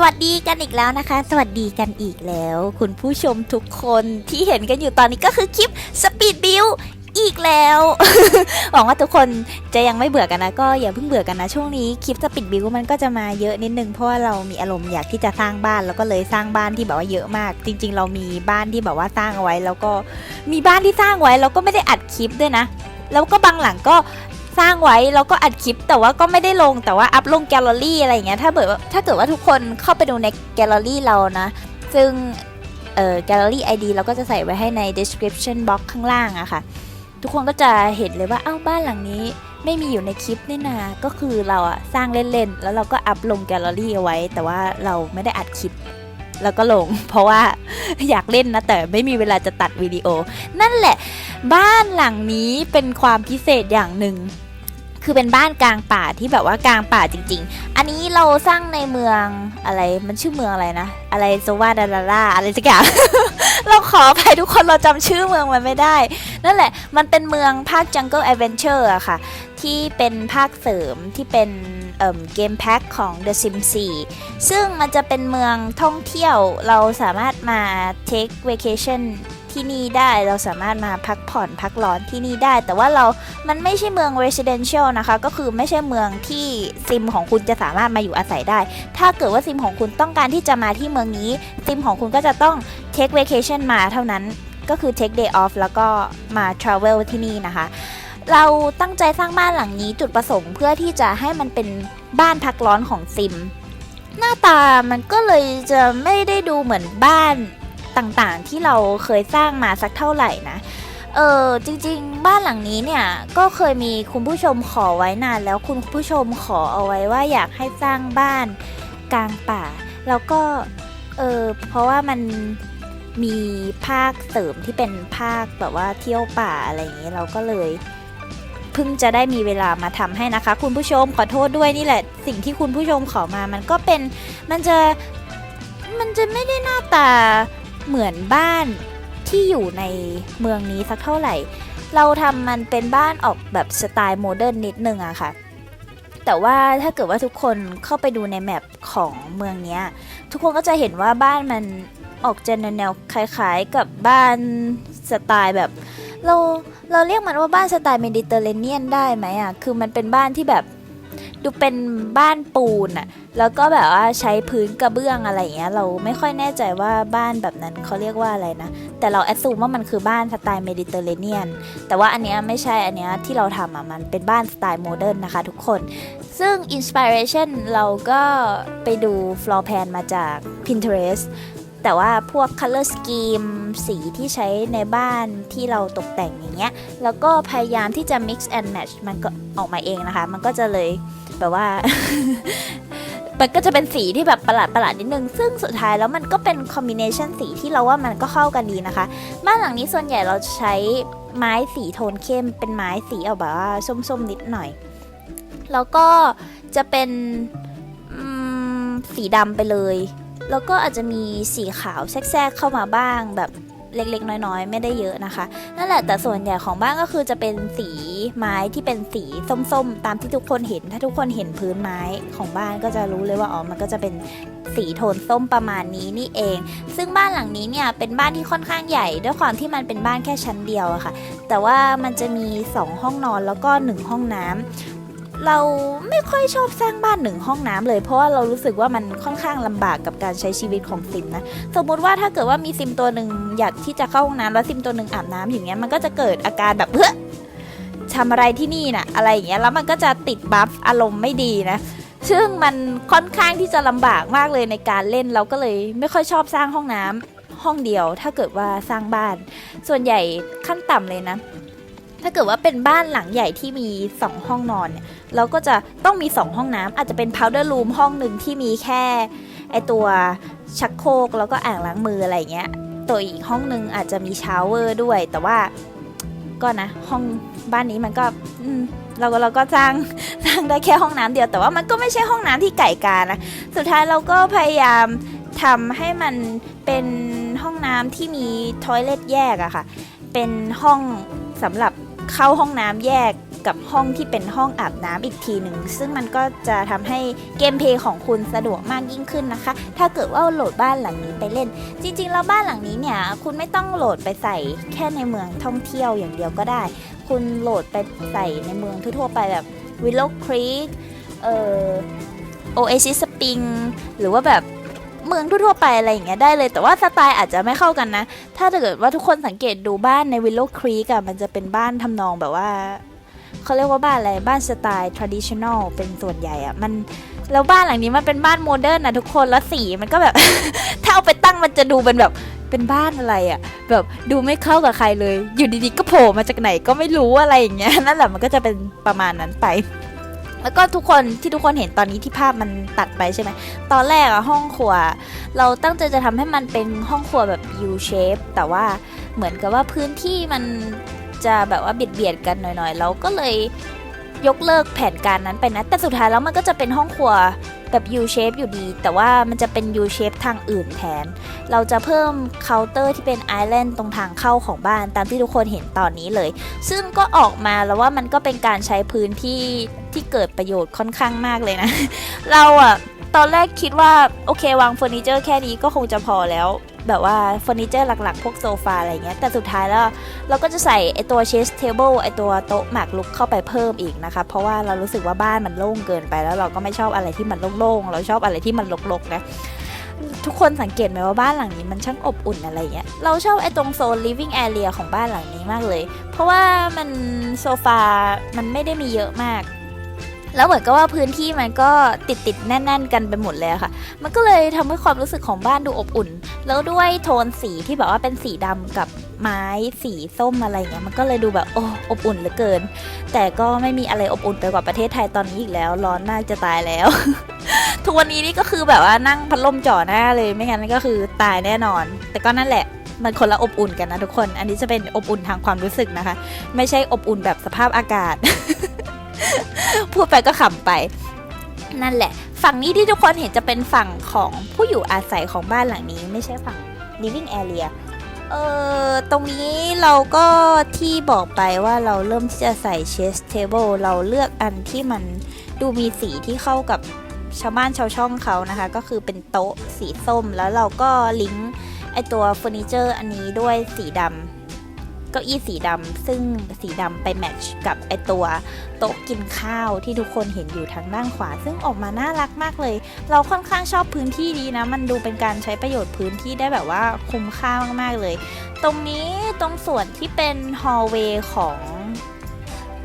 สวัสดีกันอีกแล้วนะคะ สวัสดีกันอีกแล้ว คุณผู้ชมทุกคนที่เห็นกันอยู่ตอนนี้ก็คือคลิปสปีดบิวอีกแล้ว หวังว่าทุกคนจะยังไม่เบื่อกันนะ ก็อย่าเพิ่งเบื่อกันนะ ช่วงนี้คลิปสปีดบิวมันก็จะมาเยอะนิดนึง เพราะว่าเรามีอารมณ์อยากที่จะสร้างบ้านแล้วก็เลยสร้างบ้านที่แบบว่าเยอะมาก จริง ๆ เรามีบ้านที่แบบว่าสร้างเอาไว้ แล้วก็มีบ้านที่สร้างไว้ แล้วก็ไม่ได้อัดคลิปด้วยนะ แล้วก็บางหลังก็ สร้างไว้แล้วก็อัดคลิป แต่ว่าก็ไม่ได้ลงแต่ว่าอัพลงแกลเลอรี่อะไรเงี้ยถ้าเกิดว่าถ้าเกิดว่าทุกคนเข้าไปดูในแกลเลอรี่เรานะ ซึ่งเอ่อแกลเลอรี่ ID เราก็จะใส่ไว้ให้ใน description box ข้างล่างอะค่ะ ทุกคนก็จะเห็นเลยว่าเอ้าบ้านหลังนี้ไม่มีอยู่ในคลิปนี่นาก็คือเราอะสร้างเล่นๆ แล้วเราก็อัพลงแกลเลอรี่เอาไว้ แต่ว่าเราไม่ได้อัดคลิป แล้วก็ลง เพราะว่าอยากเล่นนะแต่ไม่มีเวลาจะตัดวิดีโอ นั่นแหละ บ้านหลังนี้เป็นความพิเศษอย่างหนึ่ง คือเป็นบ้านกลางป่าที่แบบว่ากลางป่าจริง ๆ อันนี้เราสร้างในเมืองอะไรมันชื่อเมืองอะไรนะ อะไรโซวาดาราราอะไรสักอย่าง เราขออภัยทุกคนเราจำชื่อเมืองมันไม่ได้ นั่นแหละมันเป็นเมืองภาค Jungle Adventure อะค่ะ ที่เป็นภาคเสริมที่เป็นเอ่มเกมแพ็คของ The Sims 4 ซึ่งมันจะเป็นเมืองท่องเที่ยวเราสามารถมา take vacation ที่นี่ได้ เราสามารถมาพักผ่อนพักร้อนที่นี่ได้ แต่ว่าเรา มันไม่ใช่เมือง residential นะคะ ก็คือไม่ใช่เมืองที่ซิมของคุณจะสามารถมาอยู่อาศัยได้ ถ้าเกิดว่าซิมของคุณต้องการที่จะมาที่เมืองนี้ ซิมของคุณก็จะต้อง take vacation มาเท่านั้น ก็คือ take day off แล้วก็มา travel ที่นี่นะคะ เราตั้งใจสร้างบ้านหลังนี้จุดประสงค์เพื่อที่จะให้มันเป็นบ้านพักร้อนของซิมหน้าตามันก็เลยจะไม่ได้ดูเหมือนบ้าน ต่างๆ ที่เราเคยสร้างมาสักเท่าไหร่นะเออจริงๆ บ้านหลังนี้เนี่ยก็เคยมีคุณผู้ชมขอไว้นาน แล้วคุณผู้ชมขอเอาไว้ว่าอยากให้สร้างบ้านกลางป่า แล้วก็เออเพราะว่ามันมีภาคเสริมที่เป็นภาคแบบว่าเที่ยวป่าอะไรอย่างนี้เราก็เลยเพิ่งจะได้มีเวลามาทำให้นะคะ คุณผู้ชมขอโทษด้วยนี่แหละ สิ่งที่คุณผู้ชมขอมามันก็เป็นมันจะมันจะไม่ได้หน้าตา เหมือนบ้านที่อยู่ในเมืองนี้สักเท่าไหร่ เราทำมันเป็นบ้านออกแบบสไตล์โมเดิร์นนิดนึงอะค่ะ แต่ว่าถ้าเกิดว่าทุกคนเข้าไปดูในแมปของเมืองนี้ทุกคนก็จะเห็นว่าบ้านมันออกจะแนวคล้ายๆกับบ้านสไตล์แบบ เราเราเรียกมันว่าบ้านสไตล์เมดิเตอร์เรเนียนได้ไหมอะคือมันเป็นบ้านที่แบบ ดูเป็นบ้านปูนอะแล้วก็แบบว่าใช้พื้นกระเบื้องอะไรอย่างเงี้ย เราไม่ค่อยแน่ใจว่าบ้านแบบนั้นเขาเรียกว่าอะไรนะ แต่เราแอดซูมว่ามันคือบ้านสไตล์เมดิเตอร์เรเนียน แต่ว่าอันเนี้ยไม่ใช่ อันเนี้ยที่เราทำอะมันเป็นบ้านสไตล์โมเดิร์นนะคะทุกคน ซึ่งอินสปิเรชันเราก็ไปดู floor plan มาจาก Pinterest แต่ว่าพวก color scheme สีที่ใช้ในบ้านที่เราตกแต่งอย่างเงี้ย แล้วก็พยายามที่จะ mix and match มันก็ออกมาเองนะคะ มันก็จะเลย แบบว่า มันก็จะเป็นสีที่แบบประหลาดประหลาดนิดนึง ซึ่งสุดท้ายแล้วมันก็เป็นคอมบิเนชันสีที่เราว่ามันก็เข้ากันดีนะคะ บ้านหลังนี้ส่วนใหญ่เราใช้ไม้สีโทนเข้ม เป็นไม้สีเอาแบบว่าส้มๆนิดหน่อย แล้วก็จะเป็นสีดำไปเลย แล้วก็อาจจะมีสีขาวแทรกเข้ามาบ้างแบบ เล็กๆ น้อยๆ ไม่ได้เยอะนะคะ นั่นแหละแต่ส่วนใหญ่ของบ้านก็คือจะเป็นสีไม้ที่เป็นสีส้มๆ ตามที่ทุกคนเห็น ถ้าทุกคนเห็นพื้นไม้ของบ้านก็จะรู้เลยว่าอ๋อมันก็จะเป็นสีโทนส้มประมาณนี้นี่เอง ซึ่งบ้านหลังนี้เนี่ยเป็นบ้านที่ค่อนข้างใหญ่ ด้วยความที่มันเป็นบ้านแค่ชั้นเดียวอะค่ะ แต่ว่ามันจะมี 2 ห้องนอนแล้วก็ 1 ห้องน้ำ เราไม่ค่อยชอบสร้างบ้านหนึ่งห้องน้ำเลย เพราะว่าเรารู้สึกว่ามันค่อนข้างลำบากกับการใช้ชีวิตของซิมนะ สมมุติว่าถ้าเกิดว่ามีซิมตัวหนึ่งอยากที่จะเข้าห้องน้ำแล้วซิมตัวหนึ่งอาบน้ำอย่างเงี้ยมันก็จะเกิดอาการแบบเฮ้ยทำอะไรที่นี่น่ะ อะไรอย่างเงี้ยแล้วมันก็จะติดบัฟอารมณ์ไม่ดีนะซึ่งมันค่อนข้างที่จะลำบากมากเลยในการเล่นเราก็เลยไม่ค่อยชอบสร้างห้องน้ำห้องเดียว ถ้าเกิดว่าสร้างบ้าน ส่วนใหญ่ขั้นต่ำเลยนะ ถ้าเกิดว่าเป็นบ้านหลังใหญ่ที่มี 2 ห้องนอนเนี่ยเราก็จะต้องมี 2 ห้องน้ำอาจจะเป็น powder room ห้องหนึ่งที่มีแค่ไอตัวชักโครกแล้วก็อ่างล้างมืออะไรเงี้ยตัวอีกห้องหนึ่งอาจจะมีชาวเวอร์ด้วย แต่ว่าก็นะห้องบ้านนี้มันก็เราก็เราก็สร้างสร้างได้แค่ห้องน้ำเดียวแต่ว่ามันก็ไม่ใช่ห้องน้ำที่ไก่กานะสุดท้ายเราก็พยายามทำให้มันเป็นห้องน้ำที่มีทอยเลทแยกอะค่ะ เป็นห้องสำหรับ เข้าห้องน้ำแยกกับห้องที่เป็นห้องอาบน้ำอีกทีหนึ่ง ซึ่งมันก็จะทำให้เกมเพลย์ของคุณสะดวกมากยิ่งขึ้นนะคะ ถ้าเกิดว่าโหลดบ้านหลังนี้ไปเล่น จริงๆ แล้วบ้านหลังนี้เนี่ย คุณไม่ต้องโหลดไปใส่แค่ในเมืองท่องเที่ยวอย่างเดียวก็ได้ คุณโหลดไปใส่ในเมืองทั่วๆไปแบบ Willow Creek เอ่อ Oasis Spring หรือว่าแบบ เมืองทั่วๆไปอะไรอย่างเงี้ยได้เลย แต่ว่าสไตล์อาจจะไม่เข้ากันนะ ถ้าเกิดว่าทุกคนสังเกตดูบ้านใน Willow Creek อะมันจะเป็นบ้านทำนองแบบว่าเขาเรียกว่าบ้านอะไรบ้านสไตล์ traditional เป็นส่วนใหญ่อะมันแล้วบ้านหลังนี้มันเป็นบ้านโมเดิร์นนะทุกคนแล้วสีมันก็แบบ ถ้าเอาไปตั้งมันจะดูเป็นแบบเป็นบ้านอะไรอะแบบดูไม่เข้ากับใครเลย อยู่ดีๆก็โผล่มาจากไหนก็ไม่รู้อะไรอย่างเงี้ยนั่นแหละมันก็จะเป็นประมาณนั้นไป แล้วก็ทุกคนที่ทุกคนเห็นตอนนี้ที่ภาพมันตัดไปใช่ไหม ตอนแรกอะห้องครัว เราตั้งใจจะทำให้มันเป็นห้องครัวแบบ U shape แต่ว่าเหมือนกับว่าพื้นที่มันจะแบบว่าเบียดเบียดกันหน่อยๆ เราก็เลยยกเลิกแผนการนั้นไปนะ แต่สุดท้ายแล้วมันก็จะเป็นห้องครัว แบบ U shape อยู่ดี แต่ว่ามันจะเป็น U shape ทางอื่นแทน เราจะเพิ่มเคาน์เตอร์ที่เป็นไอแลนด์ตรงทางเข้าของบ้านตามที่ทุกคนเห็นตอนนี้เลย ซึ่งก็ออกมาแล้วว่ามันก็เป็นการใช้พื้นที่ที่เกิดประโยชน์ค่อนข้างมากเลยนะ เราอะตอนแรกคิดว่า โอเควางเฟอร์นิเจอร์แค่นี้ก็คงจะพอแล้ว แบบว่าเฟอร์นิเจอร์หลักๆ พวกโซฟาอะไรเงี้ย แต่สุดท้ายแล้วเราก็จะใส่ไอตัวเชสเทเบิลไอตัวโต๊ะหมากลุกเข้าไปเพิ่มอีกนะคะ เพราะว่าเรารู้สึกว่าบ้านมันโล่งเกินไปแล้วเราก็ไม่ชอบอะไรที่มันโล่งๆ เราชอบอะไรที่มันรกๆนะทุกคนสังเกตไหมว่าบ้านหลังนี้มันช่างอบอุ่นอะไรเงี้ย เราชอบไอ้ตรงโซน living area ของบ้านหลังนี้มากเลย เพราะว่ามันโซฟา มันไม่ได้มีเยอะมาก แล้วเหมือนกับว่าพื้นที่มันก็ติดติดแน่น ๆ กันไปหมดเลยค่ะ มันก็เลยทำให้ความรู้สึกของบ้านดูอบอุ่น แล้วด้วยโทนสีที่แบบว่าเป็นสีดำกับไม้สีส้มอะไรเงี้ยมันก็เลยดูแบบโอ้อบอุ่นเหลือเกิน แต่ก็ไม่มีอะไรอบอุ่นไปกว่าประเทศไทยตอนนี้อีกแล้ว ร้อนมากจะตายแล้ว ทุกวันนี้นี่ก็คือแบบว่านั่งพัดลมจ่อหน้าเลยไม่งั้นก็คือตายแน่นอน แต่ก็นั่นแหละมันคนละอบอุ่นกันนะทุกคน อันนี้จะเป็นอบอุ่นทางความรู้สึกนะคะ ไม่ใช่อบอุ่นแบบสภาพอากาศ พูดไปก็ขำไป นั่นแหละ ฝั่งนี้ที่ทุกคนเห็นจะเป็นฝั่งของผู้อยู่อาศัยของบ้านหลังนี้ ไม่ใช่ฝั่ง living area เออตรงนี้เราก็ที่บอกไปว่าเราเริ่มที่จะใส่ chest table เราเลือกอันที่มันดูมีสีที่เข้ากับชาวบ้านชาวช่องเขานะคะ ก็คือเป็นโต๊ะสีส้มแล้วเราก็ลิงก์ไอตัวเฟอร์นิเจอร์อันนี้ด้วยสีดำ เก้าอี้สีดำซึ่งสีดำไปแมทช์กับไอตัวโต๊ะกินข้าวที่ทุกคนเห็นอยู่ทางด้านขวา ซึ่งออกมาน่ารักมากเลย เราค่อนข้างชอบพื้นที่นี้นะ มันดูเป็นการใช้ประโยชน์พื้นที่ได้แบบว่าคุ้มค่ามากๆเลย ตรงนี้ตรงส่วนที่เป็นฮอลล์เวย์ของ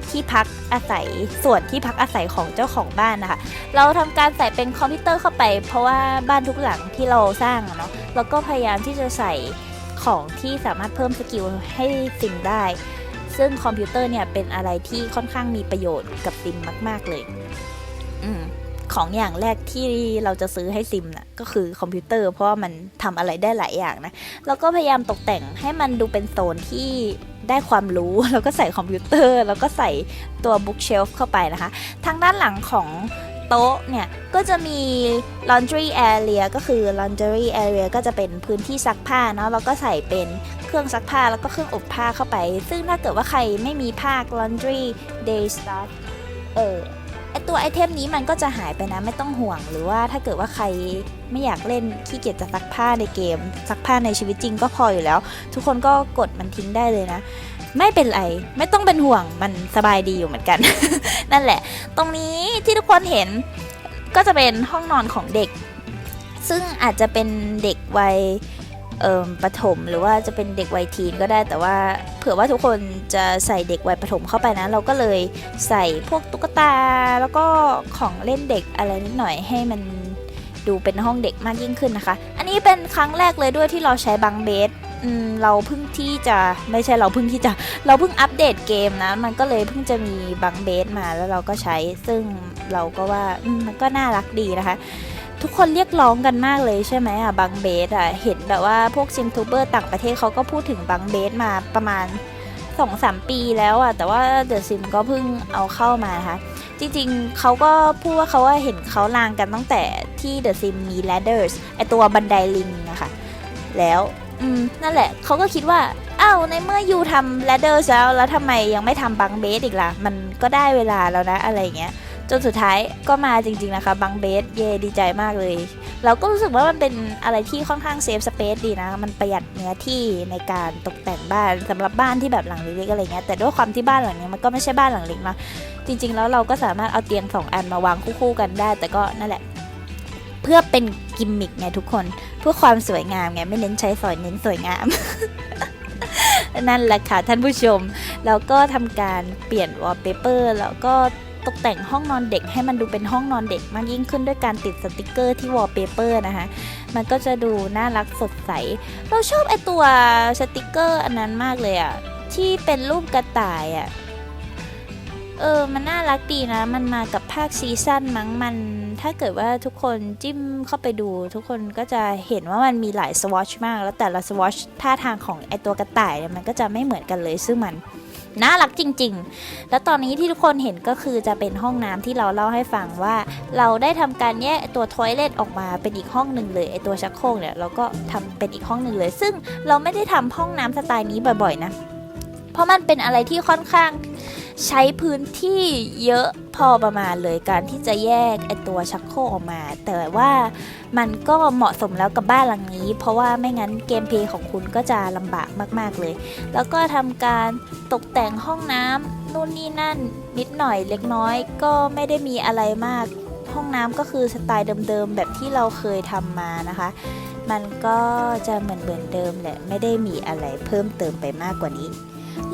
ที่พักอาศัยส่วนที่พักอาศัยของเจ้าของบ้านนะคะ เราทำการใส่เป็นคอมพิวเตอร์เข้าไป เพราะว่าบ้านทุกหลังที่เราสร้างเนาะเราก็พยายามที่จะใส่ ของที่สามารถเพิ่มสกิลให้ซิมได้ ซึ่งคอมพิวเตอร์เนี่ยเป็นอะไรที่ค่อนข้างมีประโยชน์กับซิมมาก ๆเลยอของอย่างแรกที่เราจะซื้อให้ซิมนะ่ะก็คือคอมพิวเตอร์ เพราะว่ามันทำอะไรได้หลายอย่างนะแล้วก็พยายามตกแต่งให้มันดูเป็นโซนที่ได้ความรู้แล้วก็ใส่คอมพิวเตอร์ แล้วก็ใส่ตัวบุ๊กเชลฟ์เข้าไปนะคะ ทางด้านหลังของ โต๊ะเนี่ยก็จะมี laundry area ก็คือ laundry area ก็จะเป็นพื้นที่ซักผ้าเนาะแล้วก็ใส่เป็นเครื่องซักผ้าแล้วก็เครื่องอบผ้าเข้าไป ซึ่งถ้าเกิดว่าใครไม่มีผ้า laundry day stuff เออไอตัวไอเทมนี้มันก็จะหายไปนะไม่ต้องห่วงหรือว่าถ้าเกิดว่าใครไม่อยากเล่นขี้เกียจจะซักผ้าในเกมซักผ้าในชีวิตจริงก็พออยู่แล้ว ทุกคนก็กดมันทิ้งได้เลยนะ ไม่เป็นไร ไม่ต้องเป็นห่วงมันสบายดีอยู่เหมือนกัน นั่นแหละ ตรงนี้ที่ทุกคนเห็นก็จะเป็นห้องนอนของเด็ก ซึ่งอาจจะเป็นเด็กวัยประถมหรือว่าจะเป็นเด็กวัยทีนก็ได้แต่ว่าเผื่อว่าทุกคนจะใส่เด็กวัยประถมเข้าไปนะ เราก็เลยใส่พวกตุ๊กตาแล้วก็ของเล่นเด็กอะไรนิดหน่อยให้มันดูเป็นห้องเด็กมากยิ่งขึ้นนะคะ อันนี้เป็นครั้งแรกเลยด้วยที่เราใช้บังเบส เราเพิ่งที่จะไม่ใช่เราเพิ่งที่จะเราเพิ่งอัปเดตเกมนะ มันก็เลยเพิ่งจะมีบังเบสมาแล้วเราก็ใช้ ซึ่งเราก็ว่ามันก็น่ารักดีนะคะ ทุกคนเรียกร้องกันมากเลยใช่ไหมอะบังเบสอะเห็นแบบว่าพวกซิมทูเบอร์ต่างประเทศเขาก็พูดถึงบังเบสมาประมาณ2-3ปีแล้วอะแต่ว่าเดอะซิมก็เพิ่งเอาเข้ามานะคะจริงๆเขาก็พูดว่าเขาว่าเห็นเขาลางกันตั้งแต่ที่เดอะซิมมี ladders ไอตัวบันไดลิงอะค่ะแล้ว อืมนั่นแหละเขาก็คิดว่าอ้าวในเมื่อยูทำ ladder แล้วแล้วทำไมยังไม่ทำบังเบสอีกล่ะ มันก็ได้เวลาแล้วนะอะไรเงี้ยจนสุดท้ายก็มาจริง ๆ นะคะ บังเบสเย่ดีใจมากเลย เราก็รู้สึกว่ามันเป็นอะไรที่ค่อนข้างเซฟสเปซดีนะ มันประหยัดเนื้อที่ในการตกแต่งบ้านสำหรับบ้านที่แบบหลังเล็กๆอะไรเงี้ยแต่ด้วยความที่บ้านหลังนี้มันก็ไม่ใช่บ้านหลังเล็กเนาะจริง ๆ แล้วเราก็สามารถเอาเตียงสองอันมาวางคู่ๆกันได้ แต่ก็นั่นแหละ เพื่อเป็นกิมมิคไงทุกคน เพื่อความสวยงามไงไม่เน้นใช้สอยเน้นสวยงาม นั่นแหละค่ะท่านผู้ชม แล้วก็ทำการเปลี่ยนวอลเปเปอร์แล้วก็ตกแต่งห้องนอนเด็กให้มันดูเป็นห้องนอนเด็กมากยิ่งขึ้นด้วยการติดสติกเกอร์ที่วอลเปเปอร์นะคะ มันก็จะดูน่ารักสดใส เราชอบไอตัวสติกเกอร์อันนั้นมากเลยอะที่เป็นรูปกระต่ายอะ เออ มันน่ารักดีนะ มันมากับภาคซีซั่นมั้งมัน ถ้าเกิดว่าทุกคนจิ้มเข้าไปดู ทุกคนก็จะเห็นว่ามันมีหลายสวอชมาก แล้วแต่ละสวอชท่าทางของไอตัวกระต่ายเนี่ยมันก็จะไม่เหมือนกันเลยซึ่งมันน่ารักจริง ๆ แล้วตอนนี้ที่ทุกคนเห็นก็คือจะเป็นห้องน้ำที่เราเล่าให้ฟังว่า เราได้ทำการแยกตัวทอยเลทออกมาเป็นอีกห้องหนึ่งเลย ไอตัวชักโครกเนี่ยเราก็ทำเป็นอีกห้องหนึ่งเลย ซึ่งเราไม่ได้ทำห้องน้ำสไตล์นี้บ่อยๆนะ เพราะมันเป็นอะไรที่ค่อนข้าง ใช้พื้นที่เยอะพอประมาณเลยการที่จะแยกไอตัวชักโครกออกมา แต่ว่ามันก็เหมาะสมแล้วกับบ้านหลังนี้ เพราะว่าไม่งั้นเกมเพลย์ของคุณก็จะลำบากมาก ๆเลย แล้วก็ทำการตกแต่งห้องน้ำนู่นนี่นั่นนิดหน่อยเล็กน้อย ก็ไม่ได้มีอะไรมากห้องน้ำก็คือสไตล์เดิมๆแบบที่เราเคยทำมานะคะ มันก็จะเหมือนเหมือนเดิมแหละไม่ได้มีอะไรเพิ่มเติมไปมากกว่านี้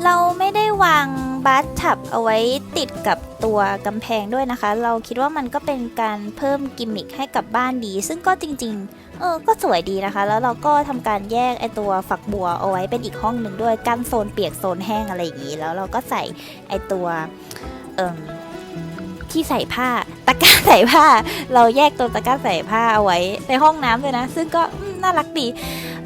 เราไม่ได้วางบัตทับเอาไว้ติดกับตัวกำแพงด้วยนะคะ เราคิดว่ามันก็เป็นการเพิ่มกิมมิคให้กับบ้านดี ซึ่งก็จริง ๆ เออ ก็สวยดีนะคะ แล้วเราก็ทำการแยกไอตัวฝักบัวเอาไว้เป็นอีกห้องหนึ่งด้วยกั้นโซนเปียกโซนแห้งอะไรอย่างนี้ แล้วเราก็ใส่ไอตัวเอ่มที่ใส่ผ้าตะกร้าใส่ผ้า เราแยกตัวตะกร้าใส่ผ้าเอาไว้ในห้องน้ำเลยนะ ซึ่งก็น่ารักดี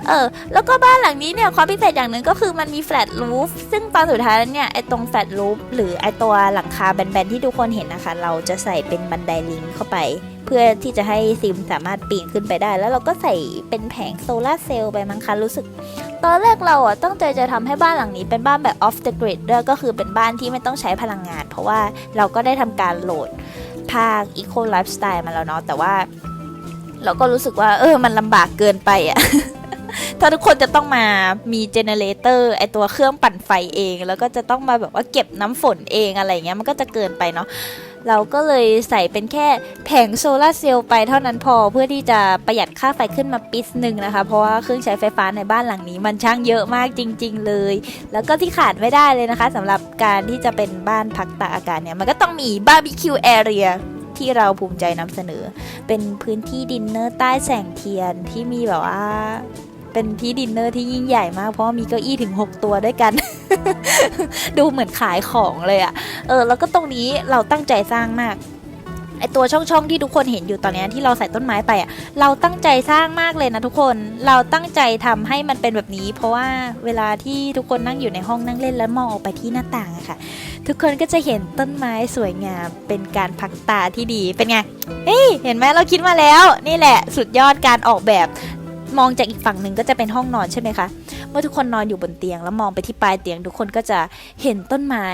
เออ แล้วก็บ้านหลังนี้เนี่ยความพิเศษอย่างหนึ่งก็คือมันมีแฟลตรูฟซึ่งตอนสุดท้ายเนี่ยไอตรงแฟลตรูฟหรือไอตัวหลังคาแบนๆที่ทุกคนเห็นนะคะ เราจะใส่เป็นบันไดลิงเข้าไป เพื่อที่จะให้ซิมสามารถปีนขึ้นไปได้ แล้วเราก็ใส่เป็นแผงโซลาร์เซลล์ไปมั้งคะรู้สึก ตอนแรกเราอะตั้งใจจะทำให้บ้านหลังนี้เป็นบ้านแบบ off the grid ด้วยก็คือเป็นบ้านที่ไม่ต้องใช้พลังงาน เพราะว่าเราก็ได้ทำการโหลดภาค eco lifestyle มาแล้วเนาะแต่ว่า เราก็รู้สึกว่า เออ มันลำบากเกินไปอะ ถ้าทุกคนจะต้องมามีเจเนเรเตอร์ไอตัวเครื่องปั่นไฟเอง แล้วก็จะต้องมาแบบว่าเก็บน้ำฝนเองอะไรเงี้ยมันก็จะเกินไปเนาะเราก็เลยใส่เป็นแค่แผงโซลาร์เซลล์ไปเท่านั้นพอเพื่อที่จะประหยัดค่าไฟขึ้นมาปิดหนึ่งนะคะ เพราะว่าเครื่องใช้ไฟฟ้าในบ้านหลังนี้ มันช่างเยอะมากจริง ๆ เลย แล้วก็ที่ขาดไม่ได้เลยนะคะสำหรับการที่จะเป็นบ้านพักตากอากาศเนี่ย มันก็ต้องมีบาร์บีคิวแอเรียที่เราภูมิใจนำเสนอ เป็นพื้นที่ดินเนอร์ใต้แสงเทียนที่มีแบบว่า เป็นที่ดินเนอร์ที่ยิ่งใหญ่มาก เพราะมีเก้าอี้ถึง 6 ตัวด้วยกัน ดูเหมือนขายของเลยอะเออ แล้วก็ตรงนี้เราตั้งใจสร้างมากไอตัวช่องๆที่ทุกคนเห็นอยู่ตอนนี้ที่เราใส่ต้นไม้ไปอะเราตั้งใจสร้างมากเลยนะทุกคนเราตั้งใจทำให้มันเป็นแบบนี้ เพราะว่าเวลาที่ทุกคนนั่งอยู่ในห้องนั่งเล่นแล้วมองออกไปที่หน้าต่างอะค่ะ ทุกคนก็จะเห็นต้นไม้สวยงามเป็นการพักตาที่ดีเป็นไงเฮ้ยเห็นไหมเราคิดมาแล้ว นี่แหละสุดยอดการออกแบบ มองจากอีกฝั่งหนึ่งก็จะเป็นห้องนอนใช่ไหมคะ เมื่อทุกคนนอนอยู่บนเตียงแล้วมองไปที่ปลายเตียง ทุกคนก็จะเห็นต้นไม้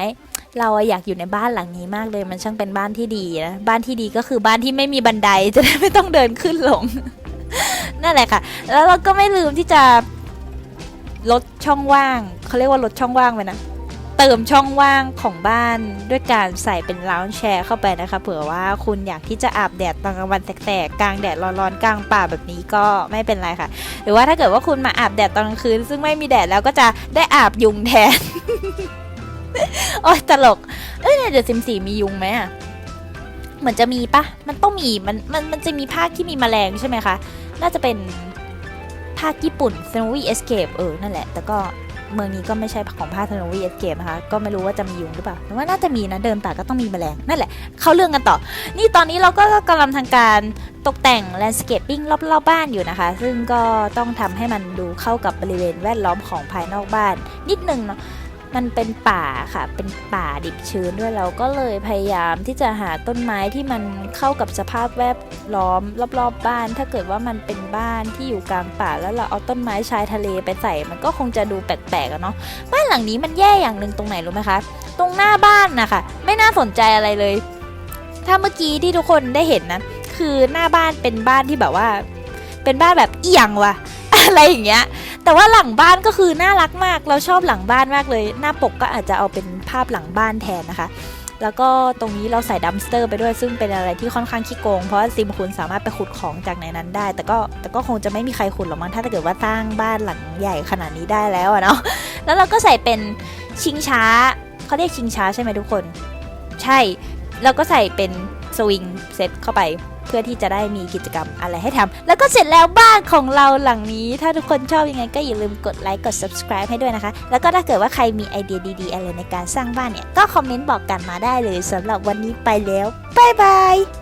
เราอยากอยู่ในบ้านหลังนี้มากเลย มันช่างเป็นบ้านที่ดีนะ บ้านที่ดีก็คือบ้านที่ไม่มีบันไดจะได้ไม่ต้องเดินขึ้นลง นั่นแหละค่ะ แล้วเราก็ไม่ลืมที่จะลดช่องว่าง เขาเรียกว่าลดช่องว่างไปนะ เติมช่องว่างของบ้านด้วยการใส่เป็นลาวแชร์เข้าไปนะคะ เผื่อว่าคุณอยากที่จะอาบแดดตอนกลางวันแสกๆกลางแดดร้อนๆกลางป่าแบบนี้ก็ไม่เป็นไรค่ะ หรือว่าถ้าเกิดว่าคุณมาอาบแดดตอนกลางคืน ซึ่งไม่มีแดดแล้วก็จะได้อาบยุงแทนโอ้ยตลก เอ้ยเดี๋ยวซิมสี่มียุงไหมอะเหมือนจะมีปะมันต้องมีมันมันมันจะมีภาคที่มีแมลงใช่ไหมคะ น่าจะเป็นภาคญี่ปุ่น Snowy Escape เออ นั่นแหละ แต่ก็ เมืองนี้ก็ไม่ใช่ของภาค Snowy Escape นะคะ ก็ไม่รู้ว่าจะมียุงหรือเปล่าแต่ว่าน่าจะมีนะเดินป่าก็ต้องมีแมลงนั่นแหละ เข้าเรื่องกันต่อ นี่ตอนนี้เราก็กำลังทางการตกแต่งแลนด์สเคปปิ้งรอบๆบ้านอยู่นะคะ ซึ่งก็ต้องทำให้มันดูเข้ากับบริเวณแวดล้อมของภายนอกบ้านนิดนึงเนาะ มันเป็นป่าค่ะ เป็นป่าดิบชื้นด้วยเราก็เลยพยายามที่จะหาต้นไม้ที่มันเข้ากับสภาพแวดล้อมรอบๆบบ้าน ถ้าเกิดว่ามันเป็นบ้านที่อยู่กลางป่า แล้วเราเอาต้นไม้ชายทะเลไปใส่ มันก็คงจะดูแปลกๆอะเนาะ บ้านหลังนี้มันแย่อย่างหนึ่งตรงไหนรู้ไหมคะ ตรงหน้าบ้านนะคะไม่น่าสนใจอะไรเลย ถ้าเมื่อกี้ที่ทุกคนได้เห็นนะคือหน้าบ้านเป็นบ้านที่แบบว่า เป็นบ้านแบบเอียงว่ะ อะไรอย่างเงี้ย แต่ว่าหลังบ้านก็คือน่ารักมาก เราชอบหลังบ้านมากเลย หน้าปกก็อาจจะเอาเป็นภาพหลังบ้านแทนนะคะ แล้วก็ตรงนี้เราใส่ดัมสเตอร์ไปด้วยซึ่งเป็นอะไรที่ค่อนข้างขี้โกง เพราะซิมคุณสามารถไปขุดของจากในนั้นได้ แต่ก็แต่ก็คงจะไม่มีใครขุดหรอกมั้งถ้าเกิดว่าสร้างบ้านหลังใหญ่ขนาดนี้ได้แล้วอะเนาะแล้วเราก็ใส่เป็นชิงช้าเขาเรียกชิงช้าใช่ไหมทุกคน ใช่แล้วก็ใส่เป็นสวิงเซตเข้าไป เพื่อที่จะได้มีกิจกรรมอะไรให้ทำแล้วก็เสร็จแล้วบ้านของเราหลังนี้ ถ้าทุกคนชอบยังไงก็อย่าลืมกดไลค์กด subscribe ให้ด้วยนะคะ แล้วก็ถ้าเกิดว่าใครมีไอเดียดีๆอะไรในการสร้างบ้านเนี่ยก็คอมเมนต์บอกกันมาได้เลยสำหรับวันนี้ไปแล้วบายบาย